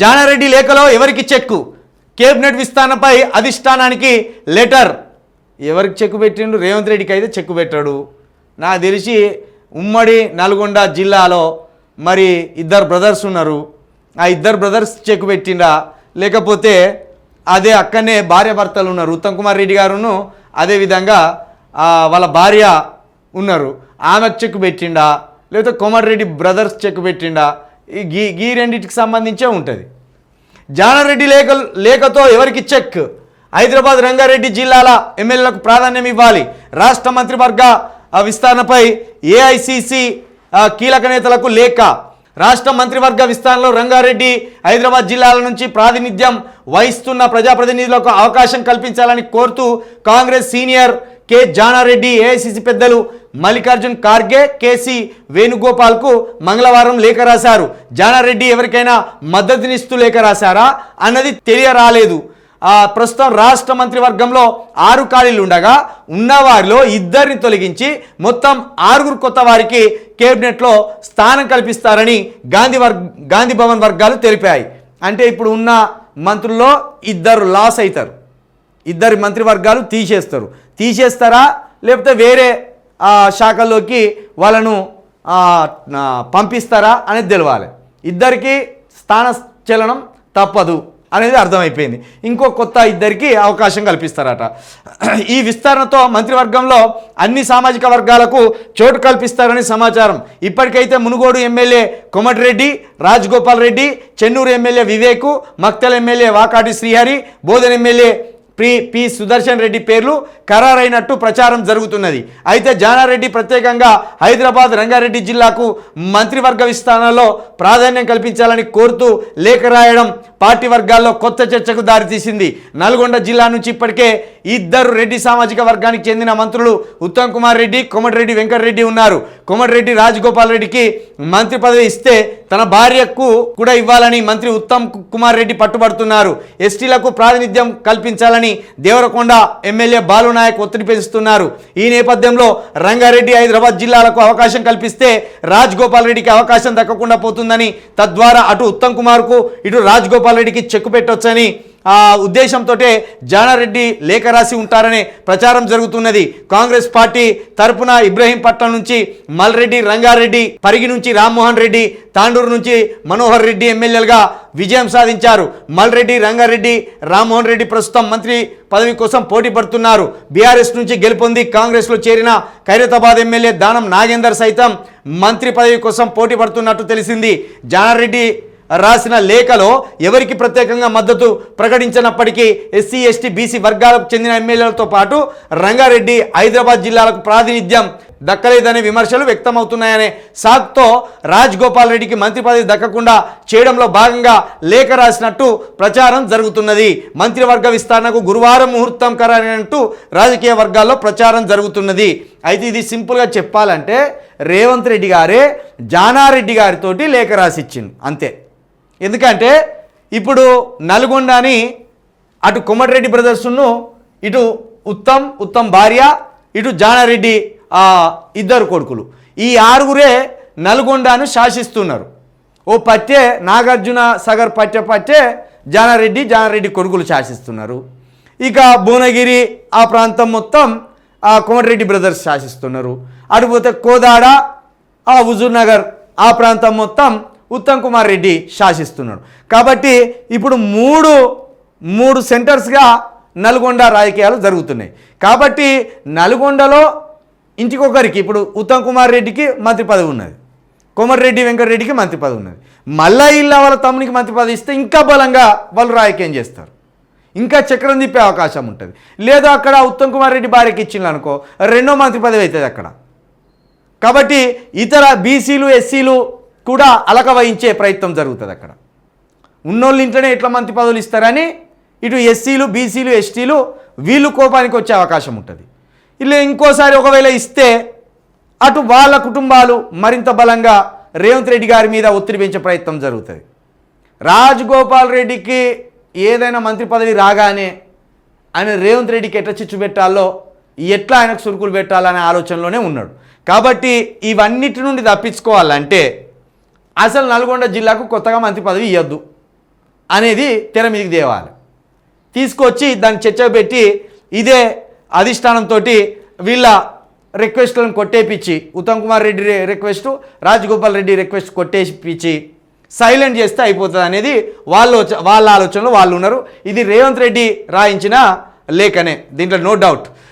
జానారెడ్డి లేఖలో ఎవరికి చెక్కు? కేబినెట్ విస్తరణపై అధిష్టానానికి లెటర్. ఎవరికి చెక్కు పెట్టిండు? రేవంత్ రెడ్డికి అయితే చెక్కు పెట్టాడు. నాకు తెలిసి ఉమ్మడి నల్గొండ జిల్లాలో మరి ఇద్దరు బ్రదర్స్ ఉన్నారు. ఆ ఇద్దరు బ్రదర్స్ చెక్కు పెట్టిండా? లేకపోతే అదే అక్కడనే భార్య భర్తలు ఉన్నారు. ఉత్తమ్ కుమార్ రెడ్డి గారును అదేవిధంగా వాళ్ళ భార్య ఉన్నారు. ఆమెకు చెక్ పెట్టిండా? లేకపోతే రెడ్డి బ్రదర్స్ చెక్ పెట్టిండా? గీ గీ రెండింటికి సంబంధించే ఉంటుంది. జానారెడ్డి లేఖ లేఖతో ఎవరికి చెక్? హైదరాబాద్ రంగారెడ్డి జిల్లాల ఎమ్మెల్యేలకు ప్రాధాన్యం ఇవ్వాలి. రాష్ట్ర మంత్రివర్గ విస్తరణపై ఏఐసిసి కీలక నేతలకు లేఖ. రాష్ట్ర మంత్రివర్గ విస్తరణలో రంగారెడ్డి హైదరాబాద్ జిల్లాల నుంచి ప్రాతినిధ్యం వహిస్తున్న ప్రజాప్రతినిధులకు అవకాశం కల్పించాలని కోరుతూ Congress senior K. Janareddy AICC పెద్దలు మల్లికార్జున్ ఖార్గే కేసీ వేణుగోపాల్కు మంగళవారం లేఖ రాశారు. జానారెడ్డి ఎవరికైనా మద్దతునిస్తూ లేఖ రాశారా? అన్నది తెలియరాలేదు. ప్రస్తుతం రాష్ట్ర మంత్రివర్గంలో ఆరు ఖాళీలు ఉండగా ఉన్నవారిలో ఇద్దరిని తొలగించి మొత్తం ఆరుగురు కొత్త వారికి కేబినెట్లో స్థానం కల్పిస్తారని గాంధీ వర్గ గాంధీ భవన్ వర్గాలు తెలిపాయి. అంటే ఇప్పుడు ఉన్న మంత్రుల్లో ఇద్దరు లాస్ అవుతారు. ఇద్దరు మంత్రివర్గాలు తీసేస్తారు. తీసేస్తారా? లేకపోతే వేరే ఆ, శాఖల్లోకి వాళ్ళను పంపిస్తారా అనేది తెలవాలి. ఇద్దరికి స్థాన చలనం తప్పదు అనేది అర్థమైపోయింది. ఇంకో కొత్త ఇద్దరికి అవకాశం కల్పిస్తారట. ఈ విస్తరణతో మంత్రివర్గంలో అన్ని సామాజిక వర్గాలకు చోటు కల్పిస్తారని సమాచారం. ఇప్పటికైతే Munugode MLA Komatireddy Rajagopal Reddy Chennur MLA Vivek Makthal MLA Vakati Srihari Bodhan MLA P P Sudarshan Reddy పేర్లు ఖరారైనట్టు ప్రచారం జరుగుతున్నది. అయితే జానారెడ్డి ప్రత్యేకంగా హైదరాబాద్ రంగారెడ్డి జిల్లాకు మంత్రివర్గ విస్తరణలో ప్రాధాన్యం కల్పించాలని కోరుతూ లేఖ రాయడం పార్టీ వర్గాల్లో కొత్త చర్చకు దారితీసింది. నల్గొండ జిల్లా నుంచి ఇప్పటికే ఇద్దరు రెడ్డి సామాజిక వర్గానికి చెందిన మంత్రులు ఉత్తమ్ కుమార్ రెడ్డి కోమటిరెడ్డి వెంకటరెడ్డి ఉన్నారు. కోమటిరెడ్డి రాజగోపాల్ రెడ్డికి మంత్రి పదవి ఇస్తే తన భార్యకు కూడా ఇవ్వాలని మంత్రి ఉత్తమ్ కుమార్ రెడ్డి పట్టుబడుతున్నారు. ఎస్టీలకు ప్రాతినిధ్యం కల్పించాలని దేవరకొండ ఎమ్మెల్యే బాలునాయక్ ఒత్తిడి పెంచుతున్నారు. ఈ నేపథ్యంలో రంగారెడ్డి హైదరాబాద్ జిల్లాలకు అవకాశం కల్పిస్తే రాజగోపాల్ రెడ్డికి అవకాశం దక్కకుండా పోతుందని తద్వారా అటు ఉత్తమ్ కుమార్కు ఇటు రాజగోపాల్ రెడ్డికి చెక్కు పెట్టొచ్చని ఉద్దేశంతో జానారెడ్డి లేఖ రాసి ఉంటారనే ప్రచారం జరుగుతున్నది. కాంగ్రెస్ పార్టీ తరపున ఇబ్రహీంపట్నం నుంచి మల్రెడ్డి రంగారెడ్డి పరిగి నుంచి రామ్మోహన్ రెడ్డి తాండూరు నుంచి మనోహర్ రెడ్డి ఎమ్మెల్యేలుగా విజయం సాధించారు. మల్రెడ్డి రంగారెడ్డి రామ్మోహన్ రెడ్డి ప్రస్తుతం మంత్రి పదవి కోసం పోటీ పడుతున్నారు. బీఆర్ఎస్ నుంచి గెలుపొంది కాంగ్రెస్లో చేరిన ఖైరతాబాద్ ఎమ్మెల్యే దానం నాగేందర్ సైతం మంత్రి పదవి కోసం పోటీ పడుతున్నట్టు తెలిసింది. జానారెడ్డి రాసిన లేఖలో ఎవరికి ప్రత్యేకంగా మద్దతు ప్రకటించినప్పటికీ ఎస్సీ ఎస్టీ బీసీ వర్గాలకు చెందిన ఎమ్మెల్యేలతో పాటు రంగారెడ్డి హైదరాబాద్ జిల్లాలకు ప్రాతినిధ్యం దక్కలేదనే విమర్శలు వ్యక్తమవుతున్నాయనే సాక్తో రాజ్ గోపాల్ రెడ్డికి మంత్రి పదవి దక్కకుండా చేయడంలో భాగంగా లేఖ రాసినట్టు ప్రచారం జరుగుతున్నది. మంత్రివర్గ విస్తరణకు గురువారం ముహూర్తం ఖరారైనట్టు రాజకీయ వర్గాల్లో ప్రచారం జరుగుతున్నది. అయితే ఇది సింపుల్గా చెప్పాలంటే రేవంత్ రెడ్డి గారే జానారెడ్డి గారితోటి లేఖ రాసిచ్చింది అంతే. ఎందుకంటే ఇప్పుడు నల్గొండని అటు కొమటిరెడ్డి బ్రదర్స్ను ఇటు ఉత్తమ్ ఉత్తమ్ భార్య ఇటు జానారెడ్డి ఇద్దరు కొడుకులు. ఈ ఆరుగురే నల్గొండను శాసిస్తున్నారు. ఓ పట్టే నాగార్జున సాగర్ పట్టె పట్టే జానారెడ్డి జానారెడ్డి కొడుకులు శాసిస్తున్నారు. ఇక భువనగిరి ఆ ప్రాంతం మొత్తం ఆ కోమటిరెడ్డి బ్రదర్స్ శాసిస్తున్నారు. అటుపోతే కోదాడ ఆ హుజూర్నగర్ ఆ ప్రాంతం మొత్తం ఉత్తమ్ కుమార్ రెడ్డి శాసిస్తున్నాడు. కాబట్టి ఇప్పుడు మూడు మూడు సెంటర్స్గా నల్గొండ రాజకీయాలు జరుగుతున్నాయి. కాబట్టి నల్గొండలో ఇంటికొకరికి ఇప్పుడు ఉత్తమ్ కుమార్ రెడ్డికి మంత్రి పదవి ఉన్నది. కోమటిరెడ్డి వెంకటరెడ్డికి మంత్రి పదవి ఉన్నది. మళ్ళా ఇల్లా వాళ్ళ తమ్మునికి మంత్రి పదవి ఇస్తే ఇంకా బలంగా వాళ్ళు రాజకీయం చేస్తారు. ఇంకా చక్రం తిప్పే అవకాశం ఉంటుంది. లేదా అక్కడ ఉత్తమ్ కుమార్ రెడ్డి భార్యకి ఇచ్చిండ్రు అనుకో రెండో మంత్రి పదవి అవుతుంది అక్కడ. కాబట్టి ఇతర బీసీలు ఎస్సీలు కూడా అలక వహించే ప్రయత్నం జరుగుతుంది అక్కడ. ఉన్నోళ్ళ ఇంట్లోనే ఎట్లా మంత్రి పదవులు ఇస్తారని ఇటు ఎస్సీలు బీసీలు ఎస్టీలు వీళ్ళు కోపానికి వచ్చే అవకాశం ఉంటుంది. ఇలా ఇంకోసారి ఒకవేళ ఇస్తే అటు వాళ్ళ కుటుంబాలు మరింత బలంగా రేవంత్ రెడ్డి గారి మీద ఒత్తిడి పెంచే ప్రయత్నం జరుగుతుంది. రాజగోపాల్ రెడ్డికి ఏదైనా మంత్రి పదవి రాగానే ఆయన రేవంత్ రెడ్డికి ఎట్లా చిచ్చు పెట్టాలో ఎట్లా ఆయనకు సురుకులు పెట్టాలనే ఆలోచనలోనే ఉన్నాడు. కాబట్టి ఇవన్నిటి నుండి తప్పించుకోవాలంటే అసలు నల్గొండ జిల్లాకు కొత్తగా మంత్రి పదవి ఇవ్వద్దు అనేది తెర మీదకి తీసుకొచ్చి దాన్ని చర్చ పెట్టి ఇదే అధిష్టానంతో వీళ్ళ రిక్వెస్ట్లను కొట్టేపించి ఉత్తమ్ కుమార్ రెడ్డి రిక్వెస్ట్ రాజగోపాల్ రెడ్డి రిక్వెస్ట్ కొట్టేపించి సైలెంట్ చేస్తే అయిపోతుంది అనేది వాళ్ళ వాళ్ళ ఆలోచనలో వాళ్ళు ఉన్నారు. ఇది రేవంత్ రెడ్డి రాయించిన లేఖనే దీంట్లో నో డౌట్.